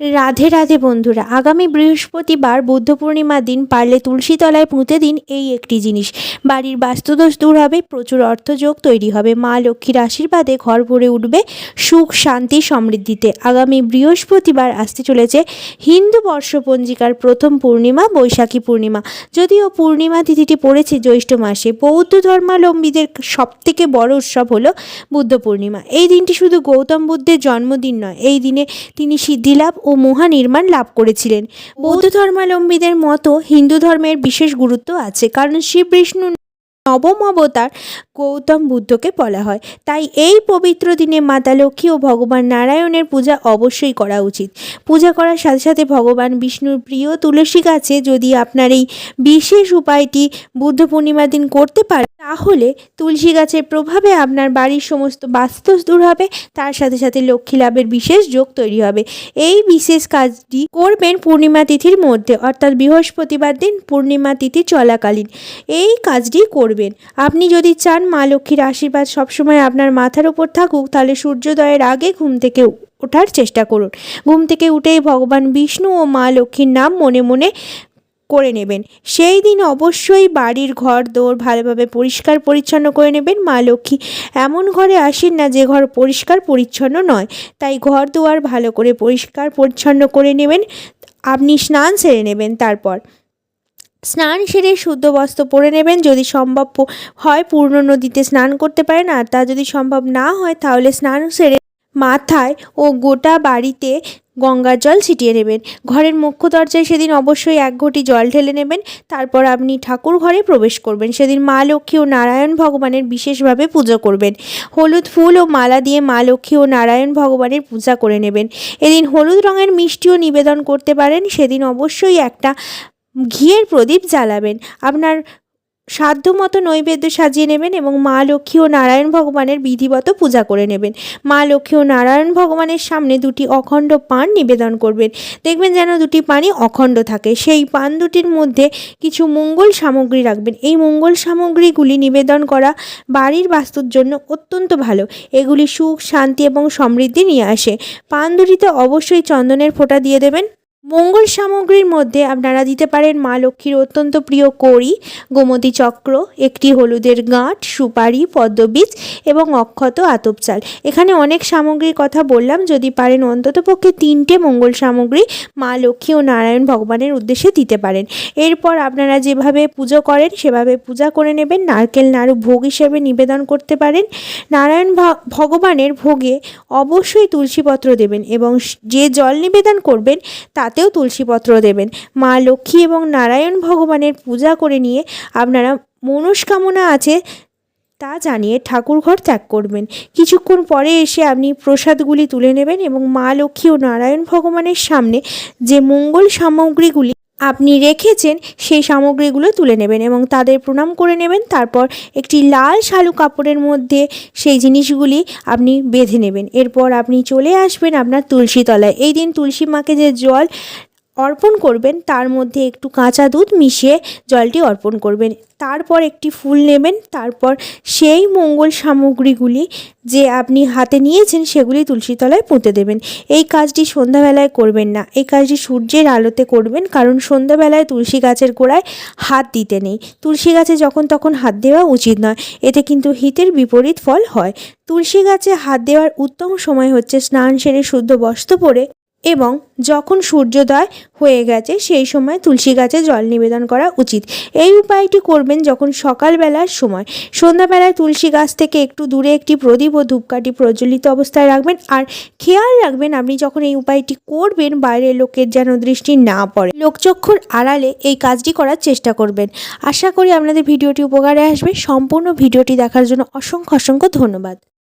রাধে রাধে বন্ধুরা, আগামী বৃহস্পতিবার বুদ্ধ পূর্ণিমার দিন পারলে তুলসীতলায় পুঁতে দিন এই একটি জিনিস। বাড়ির বাস্তুদোষ দূর হবে, প্রচুর অর্থযোগ তৈরি হবে। মা লক্ষ্মীর আশীর্বাদে ঘর ভরে উঠবে সুখ, শান্তি, সমৃদ্ধিতে। আগামী বৃহস্পতিবার আসতে চলেছে হিন্দু বর্ষপঞ্জিকার প্রথম পূর্ণিমা, বৈশাখী পূর্ণিমা। যদিও পূর্ণিমা তিথিটি পড়েছে জ্যৈষ্ঠ মাসে, বৌদ্ধ ধর্মাবলম্বীদের সবথেকে বড় উৎসব হলো বুদ্ধ পূর্ণিমা। এই দিনটি শুধু গৌতম বুদ্ধের জন্মদিন নয়, এই দিনে তিনি সিদ্ধিলাভ ও মহানির্মাণ লাভ করেছিলেন। বৌদ্ধ ধর্মাবলম্বীদের মতো হিন্দু ধর্মের বিশেষ গুরুত্ব আছে, কারণ শিব বিষ্ণু নবম অবতার গৌতম বুদ্ধকে বলা হয়। তাই এই পবিত্র দিনে মাতা লক্ষ্মী ও ভগবান নারায়ণের পূজা অবশ্যই করা উচিত। পূজা করার সাথে সাথে ভগবান বিষ্ণুর প্রিয় তুলসী গাছে যদি আপনার এই বিশেষ উপায়টি বুদ্ধ পূর্ণিমার দিন করতে পারেন তাহলে তুলসী গাছের প্রভাবে আপনার বাড়ির সমস্ত বাস্তুদোষ দূর হবে, তার সাথে সাথে লক্ষ্মী লাভের বিশেষ যোগ তৈরি হবে। এই বিশেষ কাজটি করবেন পূর্ণিমা তিথির মধ্যে, অর্থাৎ বৃহস্পতিবার দিন পূর্ণিমা তিথি চলাকালীন। এই কাজটি করবেন। আপনি যদি চান মা লক্ষ্মীর আশীর্বাদ সবসময় আপনার মাথার উপর থাকুক, তাহলে সূর্যোদয়ের আগে ঘুম থেকে ওঠার চেষ্টা করুন। ঘুম থেকে উঠেই ভগবান বিষ্ণু ও মা লক্ষ্মীর নাম মনে মনে করে নেবেন। সেই দিন অবশ্যই বাড়ির ঘর দৌড় ভালোভাবে পরিষ্কার পরিচ্ছন্ন করে নেবেন মা লক্ষ্মী। এমন ঘরে আসেন না যে ঘর পরিষ্কার পরিচ্ছন্ন নয়। তাই ঘর দুয়ার ভালো করে পরিষ্কার পরিচ্ছন্ন করে নেবেন। আপনি স্নান সেরে নেবেন তারপর। স্নান সেরে শুদ্ধ বস্ত্র পরে নেবেন। যদি সম্ভব হয় পূর্ণ নদীতে স্নান করতে পারেন। আর তা যদি সম্ভব না হয় তাহলে স্নান সেরে মাথায় ও গোটা বাড়িতে গঙ্গার জল ছিটিয়ে নেবেন। ঘরের মুখ্য দরজায় সেদিন অবশ্যই এক ঘটি জল ঢেলে নেবেন। তারপর আপনি ঠাকুর ঘরে প্রবেশ করবেন। সেদিন মা লক্ষ্মী ও নারায়ণ ভগবানের বিশেষভাবে পুজো করবেন। হলুদ ফুল ও মালা দিয়ে মা লক্ষ্মী ও নারায়ণ ভগবানের পূজা করে নেবেন। এদিন হলুদ রঙের মিষ্টিও নিবেদন করতে পারেন। সেদিন অবশ্যই একটা ঘিয়ের প্রদীপ জ্বালাবেন। আপনার সাধ্যমতো নৈবেদ্য সাজিয়ে নেবেন এবং মা লক্ষ্মী ও নারায়ণ ভগবানের বিধিবত পূজা করে নেবেন। মা লক্ষ্মী ও নারায়ণ ভগবানের সামনে দুটি অখণ্ড পান নিবেদন করবেন। দেখবেন যেন দুটি পানই অখণ্ড থাকে। সেই পান দুটির মধ্যে কিছু মঙ্গল সামগ্রী রাখবেন। এই মঙ্গল সামগ্রীগুলি নিবেদন করা বাড়ির বাস্তুর জন্য অত্যন্ত ভালো। এগুলি সুখ, শান্তি এবং সমৃদ্ধি নিয়ে আসে। পান দুটিতে অবশ্যই চন্দনের ফোঁটা দিয়ে দেবেন। মঙ্গল সামগ্রীর মধ্যে আপনারা দিতে পারেন মা লক্ষ্মীর অত্যন্ত প্রিয় কড়ি, গোমতী চক্র, একটি হলুদের গাঁট, সুপারি, পদ্মবীজ এবং অক্ষত আতপ চাল। এখানে অনেক সামগ্রীর কথা বললাম, যদি পারেন অন্ততপক্ষে তিনটে মঙ্গল সামগ্রী মা লক্ষ্মী ও নারায়ণ ভগবানের উদ্দেশ্যে দিতে পারেন। এরপর আপনারা যেভাবে পুজো করেন, সেভাবে পূজা করে নেবেন, নারকেল নাড়ু ভোগ হিসেবে নিবেদন করতে পারেন। নারায়ণ ভগবানের ভোগে অবশ্যই তুলসীপত্র দেবেন এবং যে জল নিবেদন করবেন তাতেও তুলসীপত্র দেবেন। মা লক্ষ্মী এবং নারায়ণ ভগবানের পূজা করে নিয়ে আপনারা মনস্কামনা আছে তা জানিয়ে ঠাকুরঘর ত্যাগ করবেন। কিছুক্ষণ পরে এসে আপনি প্রসাদগুলি তুলে নেবেন এবং মা লক্ষ্মী ও নারায়ণ ভগবানের সামনে যে মঙ্গল সামগ্রীগুলি আপনি রেখেছেন সেই সামগ্রীগুলো তুলে নেবেন এবং তাদের প্রণাম করে নেবেন। তারপর একটি লাল শালু কাপড়ের মধ্যে সেই জিনিসগুলি আপনি বেঁধে নেবেন। এরপর আপনি চলে আসবেন আপনার তুলসী তলায় এই দিন তুলসী মাকে যে জল অর্পণ করবেন, তার মধ্যে একটু কাঁচা দুধ মিশিয়ে জলটি অর্পণ করবেন। তারপর একটি ফুল নেবেন, তারপর সেই মঙ্গল সামগ্রীগুলি যে আপনি হাতে নিয়েছেন সেগুলি তুলসী তলায় পুঁতে দেবেন। এই কাজটি সন্ধ্যাবেলায় করবেন না, এই কাজটি সূর্যের আলোতে করবেন, কারণ সন্ধ্যাবেলায় তুলসী গাছের গোড়ায় হাত দিতে নেই। তুলসী গাছে যখন তখন হাত দেওয়া উচিত নয়, এতে কিন্তু হিতের বিপরীত ফল হয়। তুলসী গাছে হাত দেওয়ার উত্তম সময় হচ্ছে স্নান সেরে শুদ্ধ বস্ত্র পরে এবং যখন সূর্যোদয় হয়ে গেছে, সেই সময় তুলসী গাছে জল নিবেদন করা উচিত। এই উপায়টি করবেন যখন সকালবেলার সময়। সন্ধ্যাবেলায় তুলসী গাছ থেকে একটু দূরে একটি প্রদীপ ও ধূপকাঠি প্রজ্বলিত অবস্থায় রাখবেন। আর খেয়াল রাখবেন, আপনি যখন এই উপায়টি করবেন, বাইরের লোকের যেন দৃষ্টি না পড়ে। লোকচক্ষুর আড়ালে এই কাজটি করার চেষ্টা করবেন। আশা করি আপনাদের ভিডিওটি উপকারে আসবে। সম্পূর্ণ ভিডিওটি দেখার জন্য অসংখ্য অসংখ্য ধন্যবাদ।